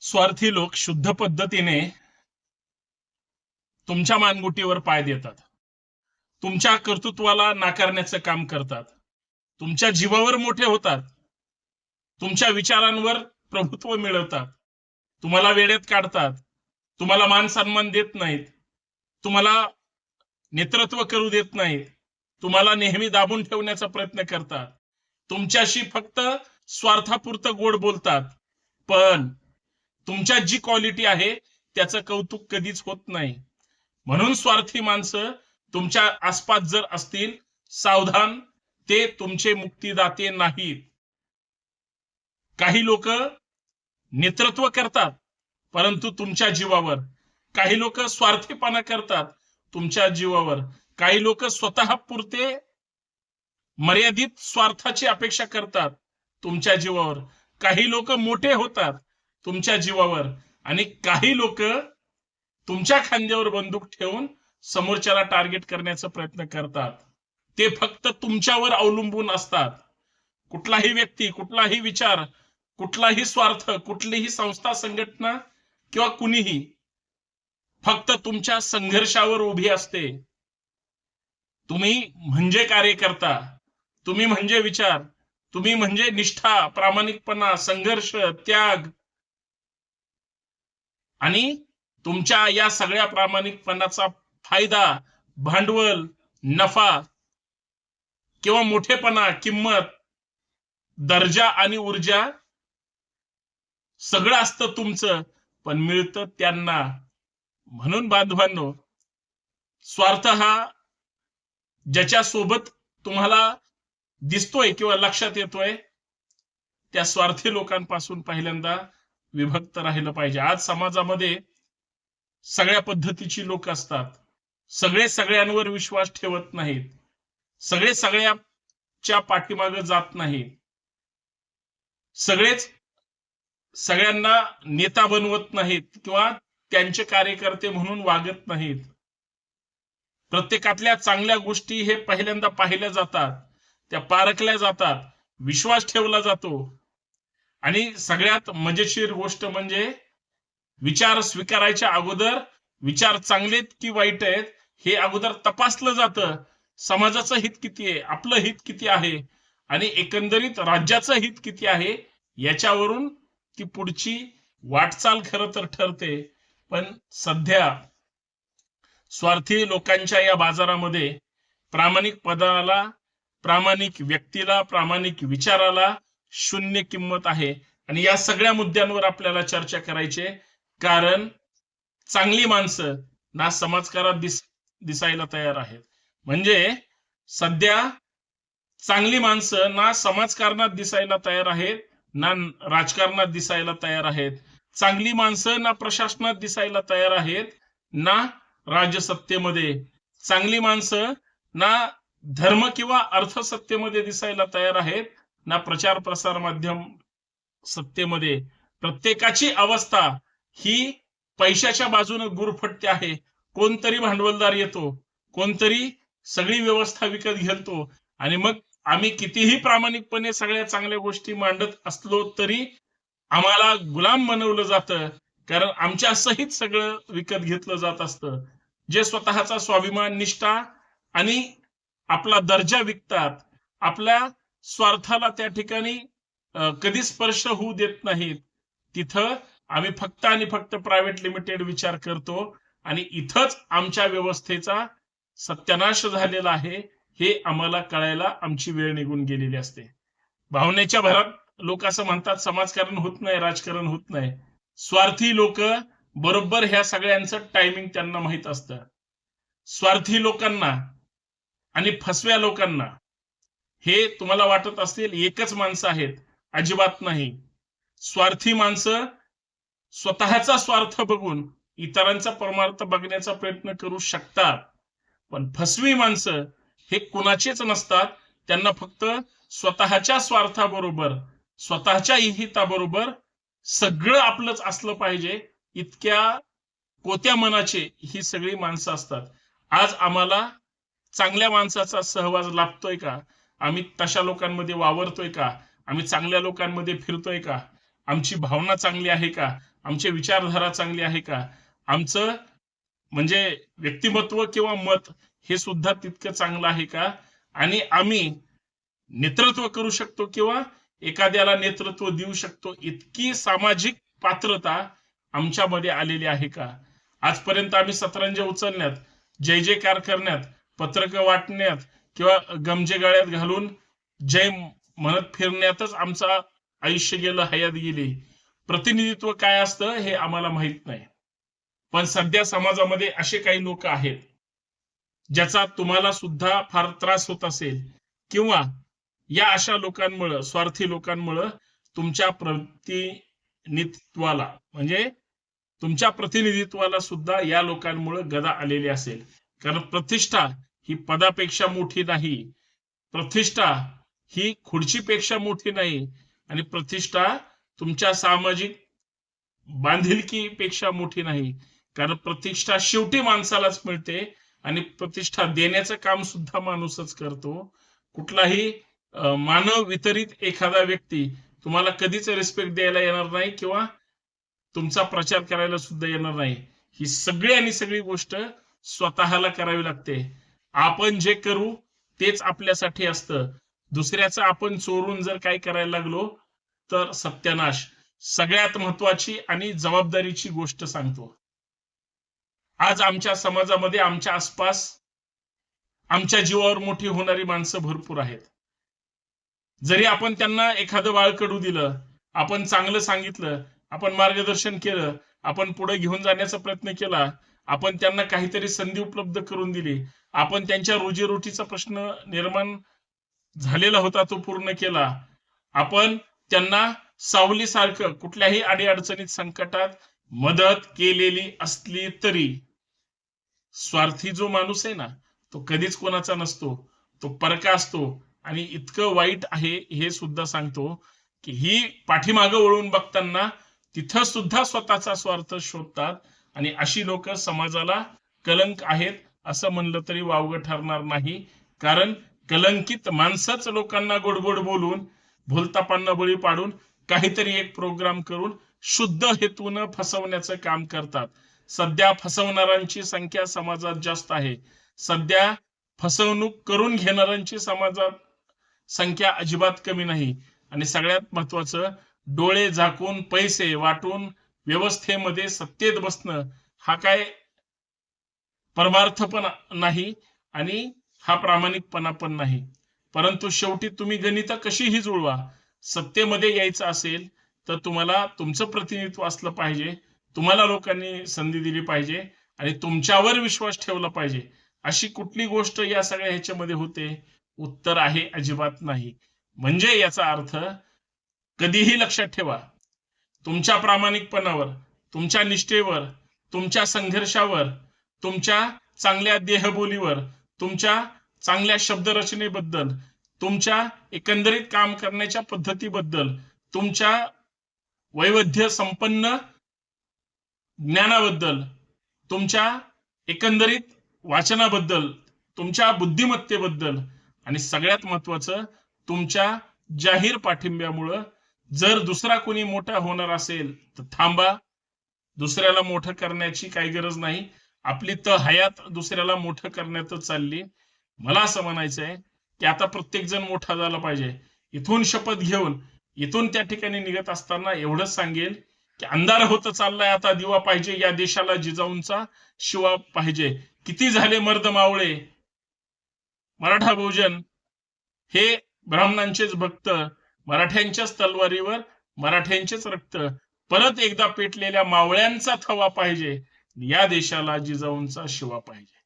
स्वार्थी लोक शुद्ध पद्धतीने तुमच्या मानगुटीवर पाय देतात. तुमच्या कर्तृत्वाला नाकारण्याचं काम करतात. तुमच्या जीवावर मोठे होतात. तुमच्या विचारांवर प्रभुत्व मिळवतात. तुम्हाला वेळेत काढतात. तुम्हाला मान सन्मान देत नाहीत. तुम्हाला नेतृत्व करू देत नाहीत. तुम्हाला नेहमी दाबून ठेवण्याचा प्रयत्न करतात. तुमच्याशी फक्त स्वार्थापुरतं गोड बोलतात. पण तुमच्यात जी क्वालिटी आहे त्याचं कौतुक कधीच होत नाही. म्हणून स्वार्थी माणसं तुमच्या आसपास जर असतील सावधान ते तुमचे मुक्तीदाते नाहीत. काही लोक नेतृत्व करतात परंतु तुमच्या जीवावर. काही लोक स्वार्थीपणा करतात तुमच्या जीवावर. काही लोक स्वतः पुरते मर्यादित स्वार्थाची अपेक्षा करतात तुमच्या जीवावर. काही लोक मोठे होतात तुमच्या जीवावर. आणि काही लोक तुमच्या खांद्यावर बंदूक ठेवून समोरच्याला टार्गेट करण्याचा प्रयत्न करतात. ते फक्त तुमच्यावर अवलंबून असतात. कुठलाही व्यक्ती कुठलाही विचार कुठलाही स्वार्थ कुठलीही संस्था संघटना किंवा कुणीही फक्त तुमच्या संघर्षावर उभी असते. तुम्ही म्हणजे कार्यकर्ता तुम्ही म्हणजे विचार तुम्ही म्हणजे निष्ठा प्रामाणिकपणा संघर्ष त्याग आणि तुमच्या या सगळ्या प्रामाणिकपणाचा फायदा भांडवल नफा किंवा मोठेपणा किंमत दर्जा आणि ऊर्जा सगळं असतं तुमचं पण मिळतं त्यांना. म्हणून बांधवांनो स्वार्थ हा ज्याच्या सोबत तुम्हाला दिसतोय किंवा लक्षात येतोय त्या स्वार्थी लोकांपासून पहिल्यांदा विभक्त राहिलं पाहिजे. आज समाजामध्ये सगळ्या पद्धतीची लोक असतात. सगळे सगळ्यांवर विश्वास ठेवत नाहीत. सगळे सगळ्याच्या पाठीमागे जात नाहीत. सगळेच सगळ्यांना नेता बनवत नाहीत किंवा त्यांचे कार्यकर्ते म्हणून वागत नाहीत. प्रत्येकातल्या चांगल्या गोष्टी हे पहिल्यांदा पाहिल्या जातात. त्या पारखल्या जातात. विश्वास ठेवला जातो. आणि सगळ्यात मजेशीर गोष्ट म्हणजे विचार स्वीकारायच्या अगोदर विचार चांगलेत की वाईट आहेत हे अगोदर तपासलं जातं. समाजाचं हित किती आहे? आपलं हित किती आहे? आणि एकंदरीत राज्याचं हित किती आहे? याच्यावरून ती पुढची वाटचाल खरं तर ठरते. पण सध्या स्वार्थी लोकांच्या या बाजारामध्ये प्रामाणिक पदाला प्रामाणिक व्यक्तीला प्रामाणिक विचाराला शून्य किंमत आहे. आणि या सगळ्या मुद्द्यांवर आपल्याला चर्चा करायची कारण चांगली माणसं ना समाजकारात दिस दिसायला तयार आहेत. म्हणजे सध्या चांगली माणसं ना समाजकारणात दिसायला तयार आहेत ना राजकारणात दिसायला तयार आहेत. चांगली माणसं ना प्रशासनात दिसायला तयार आहेत ना राजसत्तेमध्ये चांगली माणसं ना धर्म किंवा अर्थसत्तेमध्ये दिसायला तयार आहेत ना प्रचार प्रसार माध्यम सत्तेमध्ये प्रत्येकाची अवस्था ही पैशाच्या बाजूने गुरफटते आहे. कोणतरी भांडवलदार येतो कोणतरी सगळी व्यवस्था विकत घेतो आणि मग आम्ही कितीही प्रामाणिकपणे सगळ्या चांगल्या गोष्टी मांडत असलो तरी आम्हाला गुलाम बनवलं जातं. कारण आमच्या सहित सगळं विकत घेतलं जात असतं. जे स्वतःचा स्वाभिमान निष्ठा आणि आपला दर्जा विकतात आपल्या स्वार्थाला त्या ठिकाणी कधी स्पर्श होऊ देत नाहीत. तिथं आम्ही फक्त आणि फक्त प्रायव्हेट लिमिटेड विचार करतो आणि इथंच आमच्या व्यवस्थेचा सत्यानाश झालेला आहे हे आम्हाला कळायला आमची वेळ निघून गेलेली असते. भावनेच्या भरात लोक असं म्हणतात समाजकारण होत नाही राजकारण होत नाही. स्वार्थी लोक बरोबर ह्या सगळ्यांचं टायमिंग त्यांना माहीत असतं. स्वार्थी लोकांना आणि फसव्या लोकांना हे तुम्हाला वाटत असतील एकच माणसं आहेत. अजिबात नाही. स्वार्थी माणसं स्वतःचा स्वार्थ बघून इतरांचा परमार्थ बघण्याचा प्रयत्न करू शकतात. पण फसवी माणसं हे कुणाचेच नसतात. त्यांना फक्त स्वतःच्या स्वार्थाबरोबर स्वतःच्या हिताबरोबर सगळं आपलंच असलं पाहिजे. इतक्या कोत्या मनाचे ही सगळी माणसं असतात. आज आम्हाला चांगल्या माणसाचा सहवास लाभतोय का? आम्ही तशा लोकांमध्ये वावरतोय का? आम्ही चांगल्या लोकांमध्ये फिरतोय का? आमची भावना चांगली आहे का? आमची विचारधारा चांगली आहे का? आमचं म्हणजे व्यक्तिमत्व किंवा मत हे सुद्धा तितकं चांगलं आहे का? आणि आम्ही नेतृत्व करू शकतो किंवा एखाद्याला नेतृत्व देऊ शकतो इतकी सामाजिक पात्रता आमच्यामध्ये आलेली आहे का? आजपर्यंत आम्ही सतरंज उचलण्यात जय जयकार करण्यात पत्रक वाटण्यात किंवा गमजे गाळ्यात घालून जय म्हणत फिरण्यातच आमचं आयुष्य गेलं हयात गेली. प्रतिनिधित्व काय असतं हे आम्हाला माहीत नाही. पण सध्या समाजामध्ये असे काही लोक आहेत ज्याचा तुम्हाला सुद्धा फार त्रास होत असेल किंवा या अशा लोकांमुळं स्वार्थी लोकांमुळं तुमच्या प्रतिनिधित्वाला म्हणजे तुमच्या प्रतिनिधित्वाला सुद्धा या लोकांमुळे गदा आलेली असेल. कारण प्रतिष्ठा ही पदापेक्षा मोठी नाही. प्रतिष्ठा ही खुर्चीपेक्षा मोठी नाही. आणि प्रतिष्ठा तुमच्या सामाजिक बांधिलकीपेक्षा मोठी नाही. कारण प्रतिष्ठा शेवटी माणसालाच मिळते आणि प्रतिष्ठा देण्याचं काम सुद्धा माणूसच करतो. कुठलाही मानव वितरित एखादा व्यक्ती तुम्हाला कधीच रिस्पेक्ट द्यायला येणार नाही किंवा तुमचा प्रचार करायला सुद्धा येणार नाही. ही सगळी आणि सगळी गोष्ट स्वतःला करावी लागते. आपण जे करू तेच आपल्यासाठी असतं. दुसऱ्याचं आपण चोरून जर काय करायला लागलो तर सत्यानाश. सगळ्यात महत्वाची आणि जबाबदारीची गोष्ट सांगतो. आज आमच्या समाजामध्ये आमच्या आसपास आमच्या जीवावर मोठी होणारी माणसं भरपूर आहेत. जरी आपण त्यांना एखादं बाळकडू दिलं आपण चांगलं सांगितलं आपण मार्गदर्शन केलं आपण पुढे घेऊन जाण्याचा प्रयत्न केला आपण त्यांना काहीतरी संधी उपलब्ध करून दिली आपण त्यांच्या रोजीरोटीचा प्रश्न निर्माण झालेला होता तो पूर्ण केला. आपण त्यांना सावलीसारखं कुठल्याही अडीअडचणीत संकटात मदत केलेली असली तरी स्वार्थी जो माणूस आहे ना तो कधीच कोणाचा नसतो. तो परका असतो आणि इतकं वाईट आहे हे सुद्धा सांगतो की ही पाठीमागं वळून बघताना तिथं सुद्धा स्वतःचा स्वार्थ शोधतात आणि अशी लोक समाजाला कलंक आहेत. असं म्हणलं तरी वावगं ठरणार नाही. कारण कलंकित माणसाच लोकांना गोडगोड बोलून भूलतापांना बळी पाडून काहीतरी एक प्रोग्राम करून शुद्ध हेतून फसवण्याचं काम करतात. सध्या फसवणाऱ्यांची संख्या समाजात जास्त आहे. सध्या फसवणूक करून घेणाऱ्यांची समाजात संख्या अजिबात कमी नाही. आणि सगळ्यात महत्वाचं डोळे झाकून पैसे वाटून व्यवस्थेमध्ये सत्तेत बसणं हा काय परमार्थ पण नाही आणि हा प्रामाणिकपणा पण नाही. परंतु शेवटी तुम्ही गणित कशीही जुळवा सत्तेमध्ये यायचं असेल तर तुम्हाला तुमचं प्रतिनिधित्व असलं पाहिजे तुम्हाला लोकांनी संधी दिली पाहिजे आणि तुमच्यावर विश्वास ठेवला पाहिजे. अशी कुठली गोष्ट या सगळ्या ह्याच्यामध्ये होते? उत्तर आहे अजिबात नाही. म्हणजे याचा अर्थ कधीही लक्षात ठेवा तुमच्या प्रामाणिकपणावर तुमच्या निष्ठेवर तुमच्या संघर्षावर तुमच्या चांगल्या देहबोलीवर तुमच्या चांगल्या शब्दरचनेबद्दल तुमच्या एकंदरीत काम करण्याच्या पद्धतीबद्दल तुमच्या वैविध्य संपन्न ज्ञानाबद्दल तुमच्या एकंदरीत वाचनाबद्दल तुमच्या बुद्धिमत्तेबद्दल आणि सगळ्यात महत्वाचं तुमच्या जाहीर पाठिंब्यामुळं जर दुसरा कोणी मोठा होणार असेल तर थांबा. दुसऱ्याला मोठं करण्याची काही गरज नाही. आपली त हयात दुसऱ्याला मोठं करण्यातच चालली. मला असं म्हणायचं आहे की आता प्रत्येक जण मोठा झाला पाहिजे. इथून शपथ घेऊन इथून त्या ठिकाणी निघत असताना एवढंच सांगेल की अंधार होत चाललाय आता दिवा पाहिजे या देशाला जिजाऊंचा शिवा पाहिजे. किती झाले मर्द मावळे? मराठा बहुजन हे ब्राह्मणांचेच भक्त मराठ्यांच्याच तलवारीवर मराठ्यांचेच रक्त. परत एकदा पेटलेल्या मावळ्यांचा थवा पाहिजे. या देशाला जिजाऊंचा शिवा पाहिजे.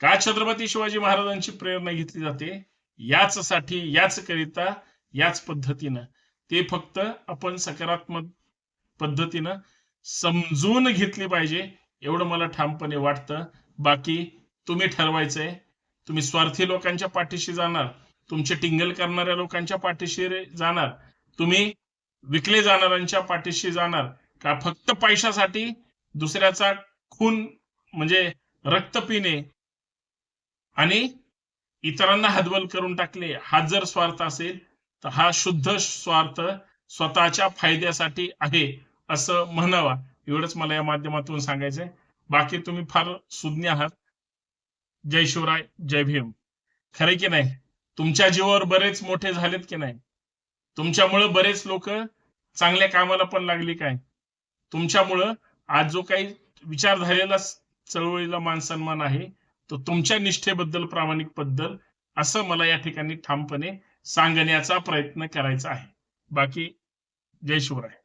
का छत्रपती शिवाजी महाराजांची प्रेरणा घेतली जाते? याच साठी याच करिता याच पद्धतीनं. ते फक्त आपण सकारात्मक पद्धतीनं समजून घेतली पाहिजे एवढं मला ठामपणे वाटतं. बाकी तुम्ही ठरवायचंय. तुम्ही स्वार्थी लोकांच्या पाठीशी जाणार. तुमचे टिंगल करणाऱ्या लोकांच्या पाठीशी जाणार. तुम्ही विकले जाणाऱ्यांच्या पाठीशी जाणार. का फक्त पैशासाठी? दुसऱ्याचा खून म्हणजे रक्त पिणे आणि इतरांना हदबल करून टाकले हा जर स्वार्थ असेल तर हा शुद्ध स्वार्थ स्वतःच्या फायद्यासाठी आहे असं म्हणावा. एवढंच मला या माध्यमातून सांगायचंय. बाकी तुम्ही फार सुज्ञ आहात. जय शिवराय जय भीम. खरं की नाही? तुमच्या जीवावर बरेच मोठे झालेत की नाही? तुमच्यामुळं बरेच लोक चांगल्या कामाला पण लागली काय? तुमच्यामुळं आज जो काही विचार झालेला चळवळीला मान सन्मान आहे तो तुमच्या निष्ठेबद्दल प्रामाणिकबद्दल असं मला या ठिकाणी ठामपणे सांगण्याचा प्रयत्न करायचा आहे. बाकी जय शिवराय.